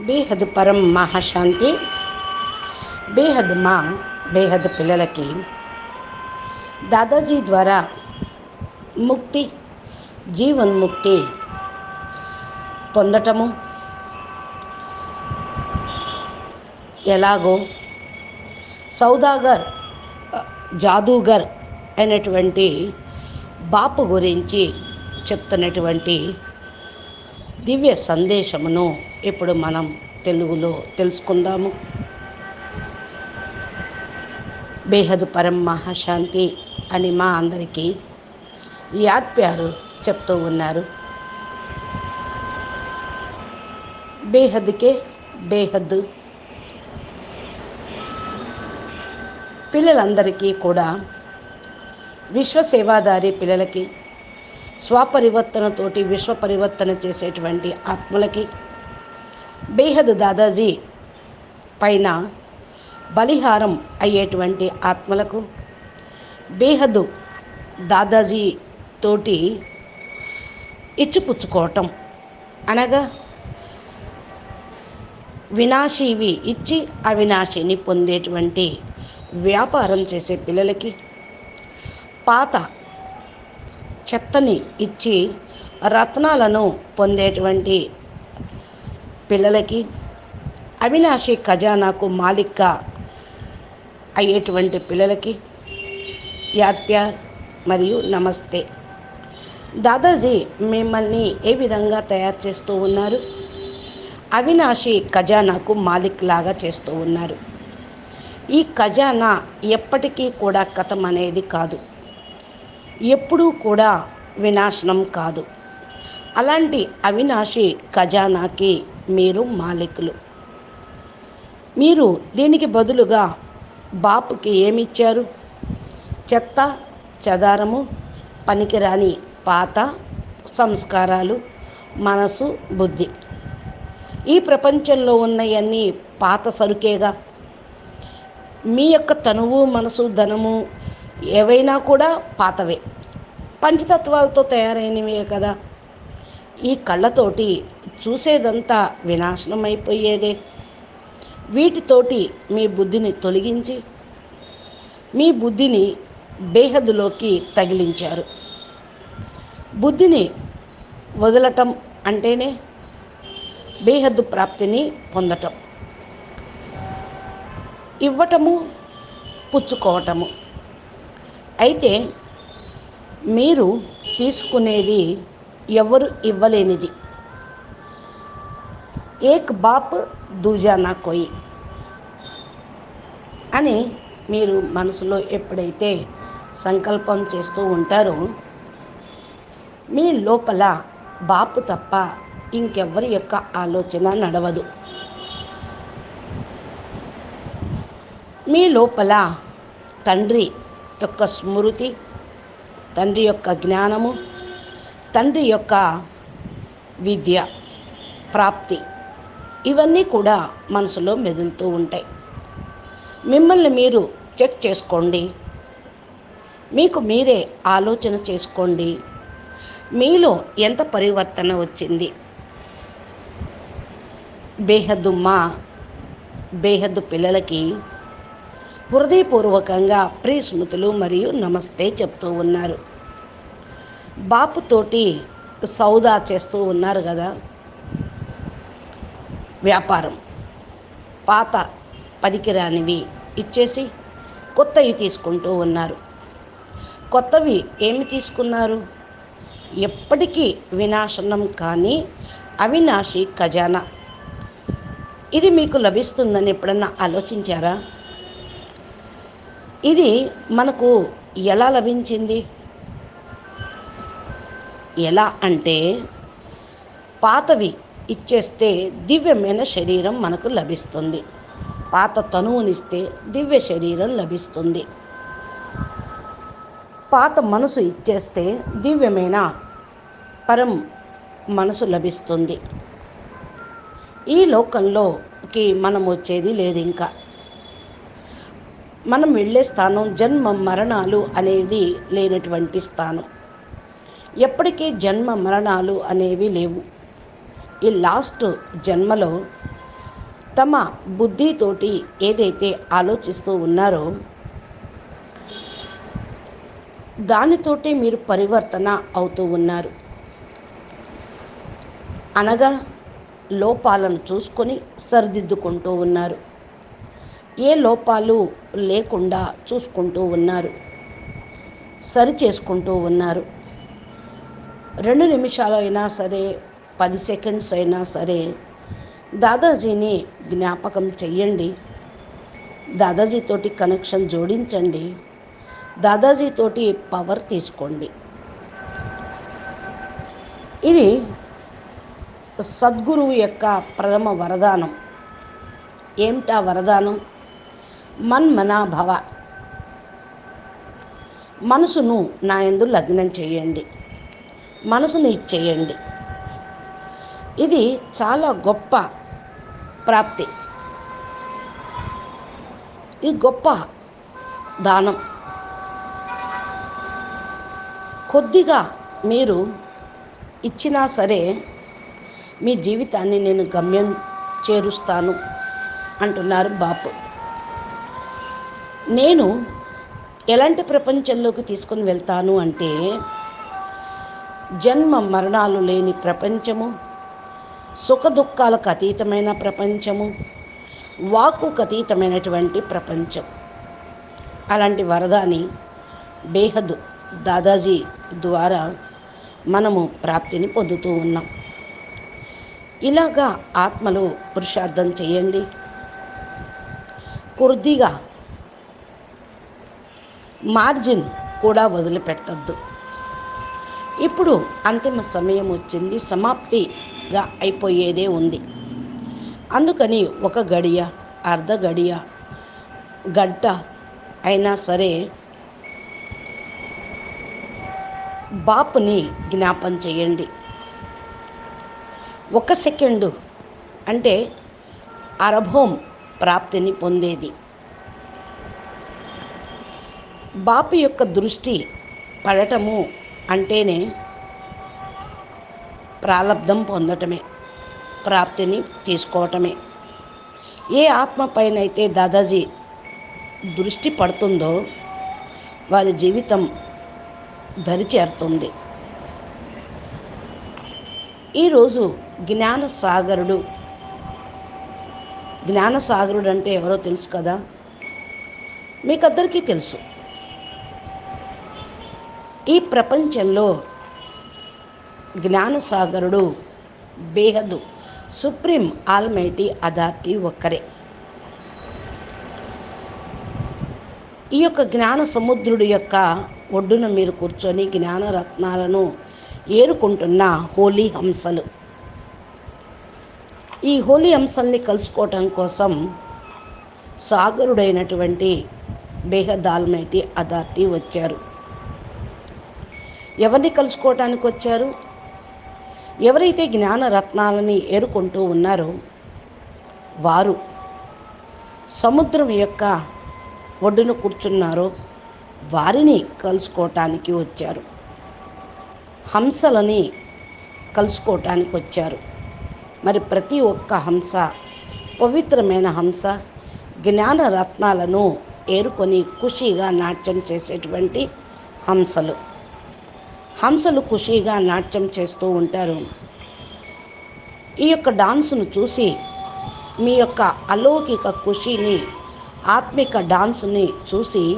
బేహద్ పరం మహాశాంతి బేహద్ మా బేహద్ పిల్లలకి. దాదాజీ ద్వారా ముక్తి జీవన్ముక్తి పొందటము ఎలాగో సౌదాగర్ జాదూగర్ అయినటువంటి బాపు గురించి చెప్తున్నటువంటి దివ్య సందేశమును ఇప్పుడు మనం తెలుగులో తెలుసుకుందాము. బేహద్ పరం మహాశాంతి అని మా అందరికీ యాత్ప్యారు చెప్తూ ఉన్నారు. బేహద్కే బేహద్. పిల్లలందరికీ కూడా విశ్వసేవాదారి పిల్లలకి స్వపరివర్తనతోటి విశ్వ పరివర్తన చేసేటువంటి ఆత్మలకి బేహద్ దాదాజీ పైన బలిహారం అయ్యేటువంటి ఆత్మలకు బేహద్ దాదాజీ తోటి ఇచ్చిపుచ్చుకోవటం. అనగా వినాశీవి ఇచ్చి అవినాశిని పొందేటువంటి వ్యాపారం చేసే పిల్లలకి పాత చెత్తని ఇచ్చి రత్నాలను పొందేటువంటి పిల్లలకి అవినాశి ఖజానాకు మాలిక్గా అయ్యేటువంటి పిల్లలకి యాద్ప్యార్ మరియు నమస్తే. దాదాజీ మిమ్మల్ని ఏ విధంగా తయారు చేస్తూ ఉన్నారు? అవినాశి ఖజానాకు మాలిక్ లాగా చేస్తూ ఉన్నారు. ఈ ఖజానా ఎప్పటికీ కూడా కథం అనేది కాదు. ఎప్పుడూ కూడా వినాశనం కాదు. అలాంటి అవినాశి ఖజానాకి మీరు మాలికులు. మీరు దీనికి బదులుగా బాపుకి ఏమిచ్చారు? చెత్త చెదారము పనికిరాని పాత సంస్కారాలు మనసు బుద్ధి. ఈ ప్రపంచంలో ఉన్నవన్నీ పాత సరుకేగా. మీ యొక్క తనువు మనసు ధనము ఏవైనా కూడా పాతవే. పంచతత్వాలతో తయారైనవే కదా. ఈ కళ్ళతోటి చూసేదంతా వినాశనం అయిపోయేదే వీటితోటి మీ బుద్ధిని తొలగించి మీ బుద్ధిని బేహద్దులోకి తగిలించారు. బుద్ధిని వదలటం అంటేనే బేహద్దు ప్రాప్తిని పొందటం. ఇవ్వటము పుచ్చుకోవటము. అయితే మీరు తీసుకునేది ఎవరు ఇవ్వలేనిది. ఏక్ బాప్ దూజానా కోయి. అని మీరు మనసులో ఎప్పుడైతే సంకల్పం చేస్తూ ఉంటారో మీ లోపల బాపు తప్ప ఇంకెవరి యొక్క ఆలోచన నడవదు. మీ లోపల తండ్రి యొక్క స్మృతి తండ్రి యొక్క జ్ఞానము తండ్రి యొక్క విద్య ప్రాప్తి ఇవన్నీ కూడా మనసులో మెదులుతూ ఉంటాయి. మిమ్మల్ని మీరు చెక్ చేసుకోండి. మీకు మీరే ఆలోచన చేసుకోండి. మీలో ఎంత పరివర్తన వచ్చింది? బేహద్దు మా బేహద్దు పిల్లలకి హృదయపూర్వకంగా ప్రియస్మృతులు మరియు నమస్తే చెప్తూ ఉన్నారు. బాపుతోటి సౌదా చేస్తూ ఉన్నారు కదా. వ్యాపారం. పాత పనికిరానివి ఇచ్చేసి కొత్తవి తీసుకుంటూ ఉన్నారు. కొత్తవి ఏమి తీసుకున్నారు? ఎప్పటికీ వినాశనం కానీ అవినాశి ఖజానా. ఇది మీకు లభిస్తుందని ఎప్పుడన్నా ఆలోచించారా? ఇది మనకు ఎలా లభించింది? ఎలా అంటే పాతవి ఇచ్చేస్తే దివ్యమైన శరీరం మనకు లభిస్తుంది. పాత తనువునిస్తే దివ్య శరీరం లభిస్తుంది. పాత మనసు ఇచ్చేస్తే దివ్యమైన పరం మనసు లభిస్తుంది. ఈ లోకంలోకి మనం వచ్చేది లేదు ఇంకా మనం వెళ్ళే స్థానం జన్మ మరణాలు అనేది లేనటువంటి స్థానం. ఎప్పటికీ జన్మ మరణాలు అనేవి లేవు. ఈ లాస్ట్ జన్మలో తమ బుద్ధితోటి ఏదైతే ఆలోచిస్తూ ఉన్నారో దానితోటే మీరు పరివర్తన అవుతూ ఉన్నారు. అనగా లోపాలను చూసుకొని సరిదిద్దుకుంటూ ఉన్నారు. ఏ లోపాలు లేకుండా చూసుకుంటూ ఉన్నారు సరి చేసుకుంటూ ఉన్నారు. రెండు నిమిషాలు అయినా సరే పది సెకండ్స్ అయినా సరే దాదాజీని జ్ఞాపకం చెయ్యండి. దాదాజీతోటి కనెక్షన్ జోడించండి. దాదాజీతోటి పవర్ తీసుకోండి. ఇది సద్గురువు యొక్క ప్రథమ వరదానం. ఏమిటా వరదానం? మన్మనాభవ మనసును నా ఎందు లగ్నం చేయండి. మనసును ఇచ్చేయండి. ఇది చాలా గొప్ప ప్రాప్తి. ఇది గొప్ప దానం. కొద్దిగా మీరు ఇచ్చినా సరే మీ జీవితాన్ని నేను గమ్యం చేరుస్తాను అంటున్నారు బాపు. నేను ఎలాంటి ప్రపంచంలోకి తీసుకొని వెళ్తాను అంటే జన్మ మరణాలు లేని ప్రపంచము సుఖ దుఃఖాలకు అతీతమైన ప్రపంచము వాక్కుకు అతీతమైనటువంటి ప్రపంచం. అలాంటి వరదాని బేహద్ దాదాజీ ద్వారా మనము ప్రాప్తిని పొందుతూ ఉన్నాం. ఇలాగా ఆత్మలో పురుషార్థం చేయండి. కొద్దిగా మార్జిన్ కూడా వదిలిపెట్టద్దు. ఇప్పుడు అంతిమ సమయం వచ్చింది సమాప్తిగా అయిపోయేదే ఉంది. అందుకని ఒక గడియ అర్ధ గడియ గడ్డ అయినా సరే బాపుని జ్ఞాపం చేయండి. ఒక సెకండు అంటే అరభోం ప్రాప్తిని పొందేది. బాపు యొక్క దృష్టి పడటము అంటేనే ప్రాలబ్ధం పొందటమే ప్రాప్తిని తీసుకోవటమే. ఏ ఆత్మ పైన అయితే దాదాజీ దృష్టి పడుతుందో వారి జీవితం దరి చేరుతుంది ఈరోజు జ్ఞానసాగరుడు జ్ఞానసాగరుడు అంటే ఎవరో తెలుసు కదా? మీకందరికీ తెలుసు. ఈ ప్రపంచంలో జ్ఞానసాగరుడు బేహదు సుప్రీం ఆల్మైటీ అథారిటీ ఒక్కరే. ఈ యొక్క జ్ఞాన సముద్రుడి యొక్క ఒడ్డున మీరు కూర్చొని జ్ఞాన రత్నాలను ఏరుకుంటున్న హోలీ హంసలు. ఈ హోలీ హంసల్ని కలుసుకోవటం కోసం సాగరుడైనటువంటి బేహద్ ఆల్మైటీ అథారిటీ వచ్చారు. ఎవరిని కలుసుకోవటానికి వచ్చారు? ఎవరైతే జ్ఞాన రత్నాలని ఏరుకుంటూ ఉన్నారో వారు సముద్రం యొక్క ఒడ్డున కూర్చున్నారో వారిని కలుసుకోవటానికి వచ్చారు. హంసలని కలుసుకోవటానికి వచ్చారు. మరి ప్రతి ఒక్క హంస పవిత్రమైన హంస జ్ఞాన రత్నాలను ఏరుకొని ఖుషీగా నాట్యం చేసేటువంటి హంసలు. హంసలు ఖుషీగా నాట్యం చేస్తూ ఉంటారు. ఈ యొక్క డాన్సును చూసి మీ యొక్క అలౌకిక ఖుషిని ఆత్మిక డాన్స్ని చూసి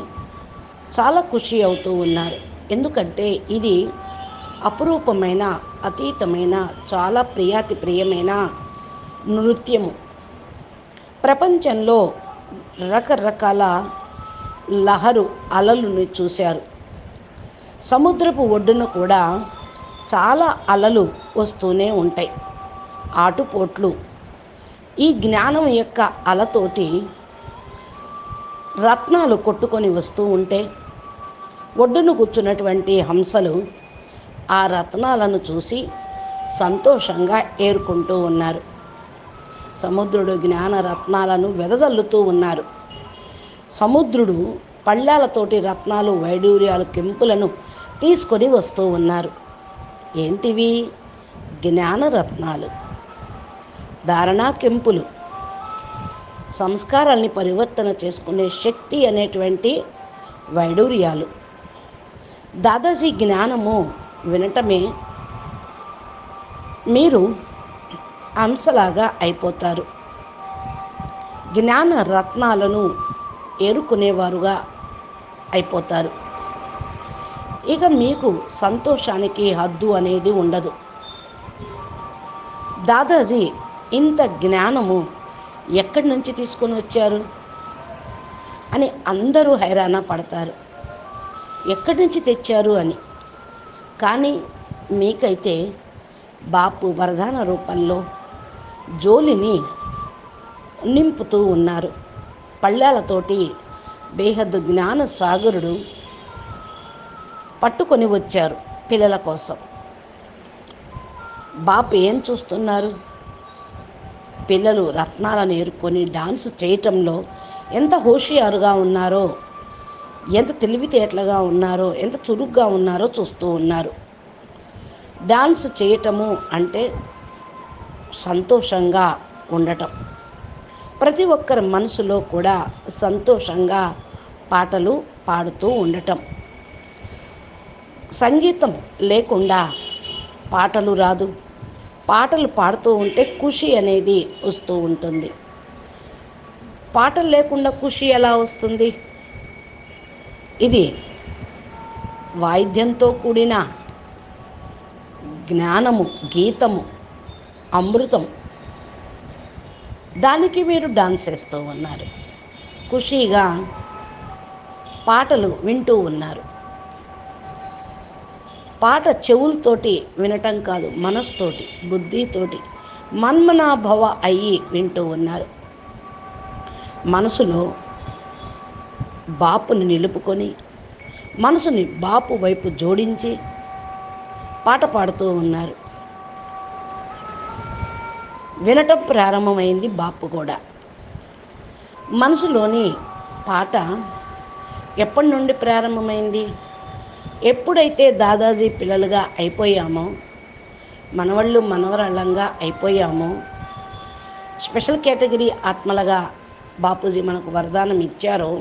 చాలా ఖుషి అవుతూ ఉన్నారు. ఎందుకంటే ఇది అపురూపమైన అతీతమైన చాలా ప్రియాతి ప్రియమైన నృత్యము. ప్రపంచంలో రకరకాల లహరు అలలను చూశారు. సముద్రపు ఒడ్డున కూడా చాలా అలలు వస్తూనే ఉంటాయి. ఆటుపోట్లు. ఈ జ్ఞానం యొక్క అలతోటి రత్నాలు కొట్టుకొని వస్తూ ఉంటే ఒడ్డున కూర్చున్నటువంటి హంసలు ఆ రత్నాలను చూసి సంతోషంగా ఏరుకుంటూ ఉన్నారు. సముద్రుడు జ్ఞాన రత్నాలను వెదజల్లుతూ ఉన్నారు. సముద్రుడు పళ్ళాలతోటి రత్నాలు వైడూర్యాలు కెంపులను తీసుకొని వస్తూ ఉన్నారు. ఏంటివి? జ్ఞాన రత్నాలు ధారణా కెంపులు. సంస్కారాల్ని పరివర్తన చేసుకునే శక్తి అనేటువంటి వైడూర్యాలు. దాదాజీ జ్ఞానము వినటమే మీరు అంశలాగా అయిపోతారు. జ్ఞాన రత్నాలను ఏరుకునేవారుగా అయిపోతారు. ఇక మీకు సంతోషానికి హద్దు అనేది ఉండదు. దాదాజీ ఇంత జ్ఞానము ఎక్కడి నుంచి తీసుకొని వచ్చారు? అని అందరూ హైరాణ పడతారు. ఎక్కడి నుంచి తెచ్చారు అని. కానీ మీకైతే బాపు వరదాన రూపంలో జోలిని నింపుతూ ఉన్నారు. పళ్ళాలతోటి బేహద్దు జ్ఞాన సాగరుడు పట్టుకొని వచ్చారు పిల్లల కోసం. బాపు ఏం చూస్తున్నారు? పిల్లలు రత్నాలను ఏరుకొని డాన్స్ చేయటంలో ఎంత హోషియారుగా ఉన్నారో ఎంత తెలివితేటలుగా ఉన్నారో ఎంత చురుగ్గా ఉన్నారో చూస్తూ ఉన్నారు. డాన్స్ చేయటము అంటే సంతోషంగా ఉండటం. ప్రతి ఒక్కరి మనసులో కూడా సంతోషంగా పాటలు పాడుతూ ఉండటం. సంగీతం లేకుండా పాటలు రాదు. పాటలు పాడుతూ ఉంటే ఖుషి అనేది వస్తూ ఉంటుంది. పాటలు లేకుండా ఖుషి ఎలా వస్తుంది? ఇది వాయిద్యంతో కూడిన జ్ఞానము గీతము అమృతం. దానికి మీరు డాన్స్ చేస్తూ ఉన్నారు. ఖుషీగా పాటలు వింటూ ఉన్నారు. పాట చెవులతోటి వినటం కాదు మనస్తోటి బుద్ధితోటి మన్మనాభవ అయ్యి వింటూ ఉన్నారు. మనసులో బాపుని నిలుపుకొని మనసుని బాపు వైపు జోడించి పాట పాడుతూ ఉన్నారు. వినటం ప్రారంభమైంది బాపు కూడా. మనసులోని పాట ఎప్పటి నుండి ప్రారంభమైంది? ఎప్పుడైతే దాదాజీ పిల్లలుగా అయిపోయామో మనవళ్ళు మనవరాళ్ళంగా అయిపోయామో స్పెషల్ కేటగిరీ ఆత్మలుగా బాపూజీ మనకు వరదానం ఇచ్చారో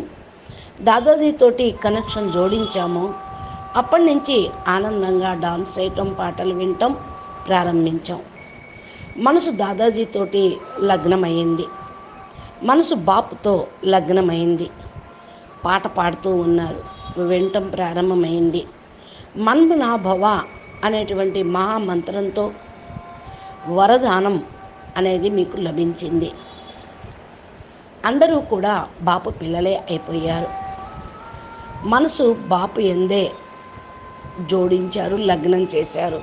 దాదాజీతోటి కనెక్షన్ జోడించామో అప్పటి నుంచి ఆనందంగా డాన్స్ చేయటం పాటలు వినటం ప్రారంభించాం. మనసు దాదాజీతోటి లగ్నమైంది మనసు బాపుతో లగ్నమైంది పాట పాడుతూ ఉన్నారు. వినటం ప్రారంభమైంది. మన్మనాభవ అనేటువంటి మహామంత్రంతో వరదానం అనేది మీకు లభించింది. అందరూ కూడా బాపు పిల్లలే అయిపోయారు. మనసు బాపు ఎందే జోడించారు లగ్నం చేశారు.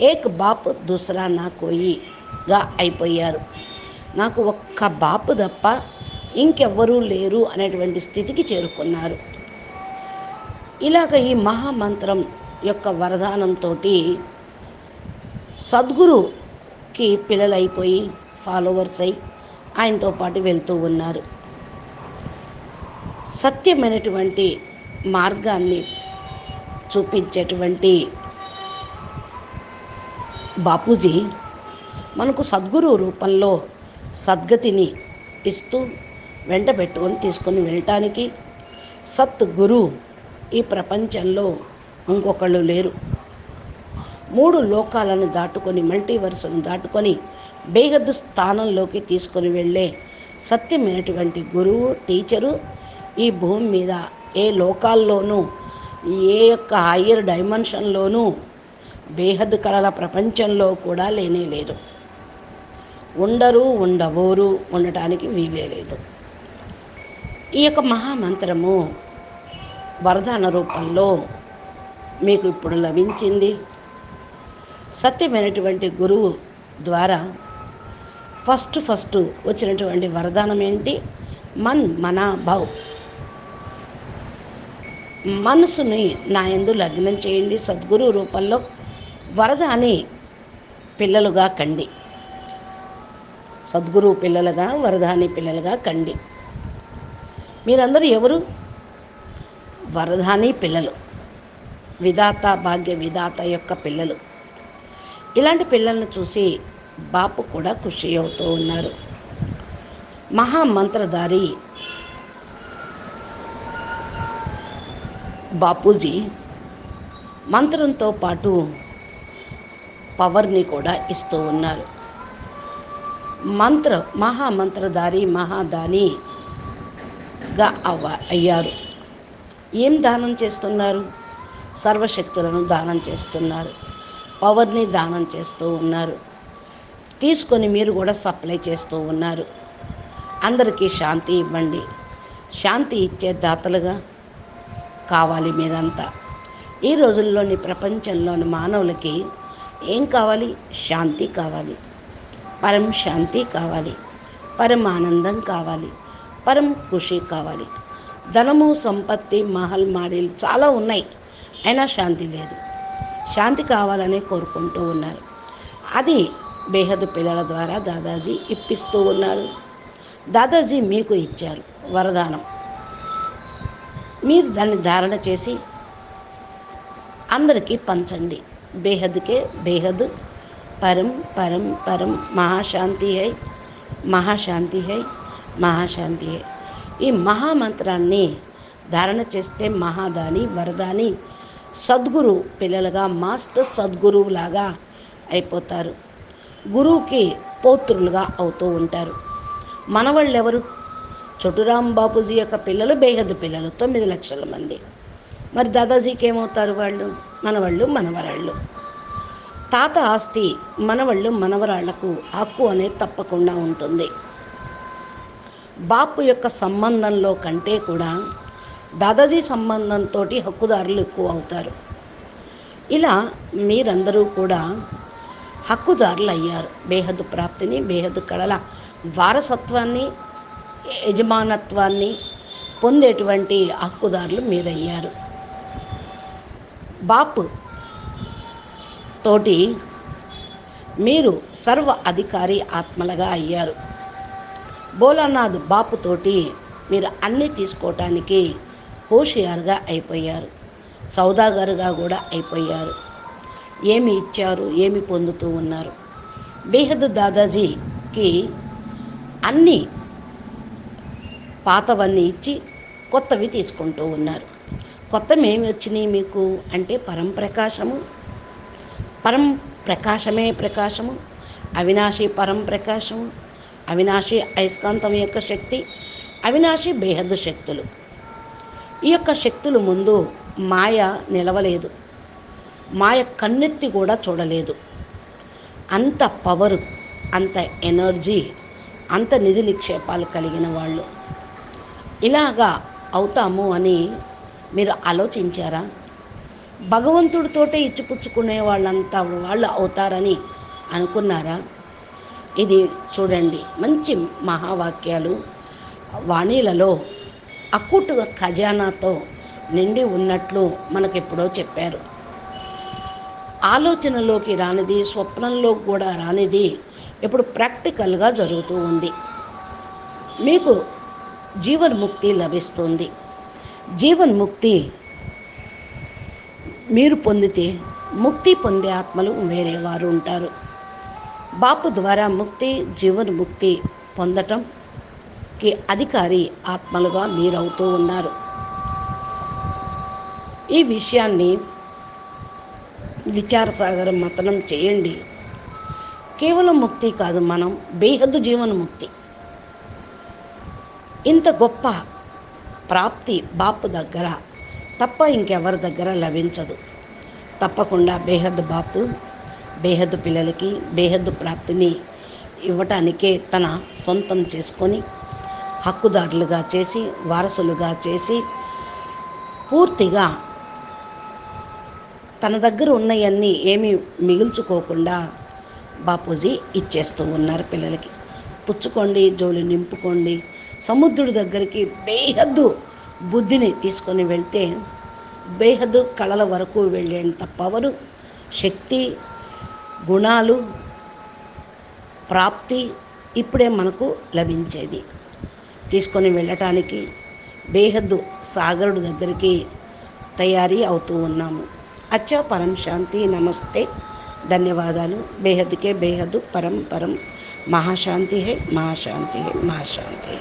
ఏక్ బాపు దూసరా నా కోయిగా అయిపోయారు. నాకు ఒక్క బాపు తప్ప ఇంకెవ్వరూ లేరు అనేటువంటి స్థితికి చేరుకున్నారు. ఇలాగ ఈ మహామంత్రం యొక్క వరదానంతో సద్గురుకి పిల్లలైపోయి ఫాలోవర్స్ అయి ఆయనతో పాటు వెళ్తూ ఉన్నారు. సత్యమైనటువంటి మార్గాన్ని చూపించేటువంటి బాపూజీ మనకు సద్గురు రూపంలో సద్గతిని ఇస్తూ వెంట పెట్టుకొని తీసుకొని వెళ్ళటానికి సత్ గురు ఈ ప్రపంచంలో ఇంకొకళ్ళు లేరు. మూడు లోకాలను దాటుకొని మల్టీవర్స్ను దాటుకొని బేహద్దు స్థానంలోకి తీసుకొని వెళ్ళే సత్యమైనటువంటి గురువు టీచరు ఈ భూమి మీద ఏ లోకాల్లోనూ ఏ యొక్క హయ్యర్ డైమెన్షన్లోనూ బేహద్ కళల ప్రపంచంలో కూడా లేనే లేదు. ఉండరు ఉండబోరు ఉండటానికి వీలే లేదు. ఈ యొక్క మహామంత్రము వరదాన రూపంలో మీకు ఇప్పుడు లభించింది. సత్యమైనటువంటి గురువు ద్వారా ఫస్ట్ ఫస్ట్ వచ్చినటువంటి వరదానం ఏంటి? మన్ మన భవ్. మనసుని నా ఎందు లగ్నం చేయండి. సద్గురు రూపంలో వరదాని పిల్లలుగా కండి. సద్గురు పిల్లలుగా వరదాని పిల్లలుగా కండి. మీరందరూ ఎవరు? వరదాని పిల్లలు. విధాత భాగ్య విధాత యొక్క పిల్లలు. ఇలాంటి పిల్లలను చూసి బాపు కూడా ఖుషి అవుతూ ఉన్నారు. మహామంత్రధారి బాపూజీ మంత్రంతో పాటు పవర్ని కూడా ఇస్తూ ఉన్నారు. మంత్ర మహామంత్రధారి గా అవ్వ అయ్యారు. ఏం దానం చేస్తున్నారు? సర్వశక్తులను దానం చేస్తున్నారు. పవర్ని దానం చేస్తూ ఉన్నారు. తీసుకొని మీరు కూడా సప్లై చేస్తూ ఉన్నారు. అందరికీ శాంతి ఇవ్వండి. శాంతి ఇచ్చే దాతలుగా కావాలి మీరంతా. ఈ రోజుల్లోని ప్రపంచంలోని మానవులకి ఏం కావాలి? శాంతి కావాలి. పరం శాంతి కావాలి. పరమానందం కావాలి. పరం ఖుషి కావాలి. ధనము సంపత్తి మహల్ మాడీలు చాలా ఉన్నాయి. అయినా శాంతి లేదు. శాంతి కావాలని కోరుకుంటూ ఉన్నారు. అది బేహద్ పిల్లల ద్వారా దాదాజీ ఇప్పిస్తూ ఉన్నారు. దాదాజీ మీకు ఇచ్చారు వరదానం. మీరు దాన్ని ధారణ చేసి అందరికీ పంచండి. బేహద్కే బేహద్ పరం పరం పరం మహాశాంతి హై మహాశాంతి హై. మహాశాంతి. ఈ మహామంత్రాన్ని ధారణ చేస్తే మహాదాని వరదాని సద్గురు పిల్లలుగా మాస్టర్ సద్గురువులాగా అయిపోతారు. గురువుకి పౌత్రులుగా అవుతూ ఉంటారు. మనవాళ్ళు ఎవరు చోటురాం బాపూజీ యొక్క పిల్లలు బేహద్ పిల్లలు తొమ్మిది లక్షల మంది. మరి దాదాజీకి ఏమవుతారు వాళ్ళు? మనవాళ్ళు మనవరాళ్ళు. తాత ఆస్తి మనవాళ్ళు మనవరాళ్ళకు హక్కు అనేది తప్పకుండా ఉంటుంది. బాపు యొక్క సంబంధంలో కంటే కూడా దాదాజీ సంబంధంతో హక్కుదారులు ఎక్కువ అవుతారు. ఇలా మీరందరూ కూడా హక్కుదారులు అయ్యారు. బేహద్దు ప్రాప్తిని బేహద్దు కళల వారసత్వాన్ని యజమానత్వాన్ని పొందేటువంటి హక్కుదారులు మీరయ్యారు. బాపు తోటి మీరు సర్వ అధికారి ఆత్మలుగా అయ్యారు. భోలానాథ్ బాపుతోటి మీరు అన్నీ తీసుకోవటానికి హోషియారుగా అయిపోయారు. సౌదాగరుగా కూడా అయిపోయారు. ఏమి ఇచ్చారు ఏమి పొందుతూ ఉన్నారు? బేహద్ దాదాజీకి అన్నీ పాతవన్నీ ఇచ్చి కొత్తవి తీసుకుంటూ ఉన్నారు. కొత్తవి ఏమి వచ్చినాయి మీకు? అంటే పరం ప్రకాశము పరం ప్రకాశమే ప్రకాశము అవినాశి పరం ప్రకాశము అవినాశి అయస్కాంతం యొక్క శక్తి అవినాశి బేహద్దు శక్తులు. ఈ యొక్క శక్తులు ముందు మాయ నిలవలేదు. మాయ కన్నెత్తి కూడా చూడలేదు. అంత పవరు అంత ఎనర్జీ అంత నిధి నిక్షేపాలు కలిగిన వాళ్ళు. ఇలాగా అవుతాము అని మీరు ఆలోచించారా? భగవంతుడితోటే ఇచ్చిపుచ్చుకునే వాళ్ళంతా వాళ్ళు అవుతారని అనుకున్నారా? ఇది చూడండి మంచి మహావాక్యాలు. వాణీలలో అక్కుటు ఖజానాతో నిండి ఉన్నట్లు మనకెప్పుడో చెప్పారు. ఆలోచనలోకి రానిది స్వప్నంలో కూడా రానిది ఇప్పుడు ప్రాక్టికల్గా జరుగుతూ ఉంది. మీకు జీవన్ముక్తి లభిస్తుంది. జీవన్ముక్తి మీరు పొందితే ముక్తి పొందే ఆత్మలు వేరే వారు ఉంటారు. బాపు ద్వారా ముక్తి జీవన్ముక్తి పొందటంకి అధికారి ఆత్మలుగా మీరవుతూ ఉన్నారు. ఈ విషయాన్ని విచారసాగరం మతనం చేయండి. కేవలం ముక్తి కాదు మనం బేహద్దు జీవన్ముక్తి ఇంత గొప్ప ప్రాప్తి బాపు దగ్గర తప్ప ఇంకెవరి దగ్గర లభించదు. తప్పకుండా బేహద్ బాపు బేహద్దు పిల్లలకి బేహద్దు ప్రాప్తిని ఇవ్వటానికే తన సొంతం చేసుకొని హక్కుదారులుగా చేసి వారసులుగా చేసి పూర్తిగా తన దగ్గర ఉన్నవన్నీ ఏమీ మిగుల్చుకోకుండా బాపూజీ ఇచ్చేస్తూ ఉన్నారు పిల్లలకి. పుచ్చుకోండి జోలి నింపుకోండి. సముద్రుడి దగ్గరికి బేహద్దు బుద్ధిని తీసుకొని వెళ్తే బేహద్దు కళల వరకు వెళ్ళేంత పవరు శక్తి గుణాలు ప్రాప్తి ఇప్పుడే మనకు లభించేది. తీసుకొని వెళ్ళటానికి బేహద్దు సాగరుడు దగ్గరికి తయారీ అవుతూ ఉన్నాము. అచ్చా పరం శాంతి నమస్తే. ధన్యవాదాలు. బేహద్కే బేహద్దు పరం పరం. మహాశాంతి హే మహాశాంతి హే మహాశాంతి హే.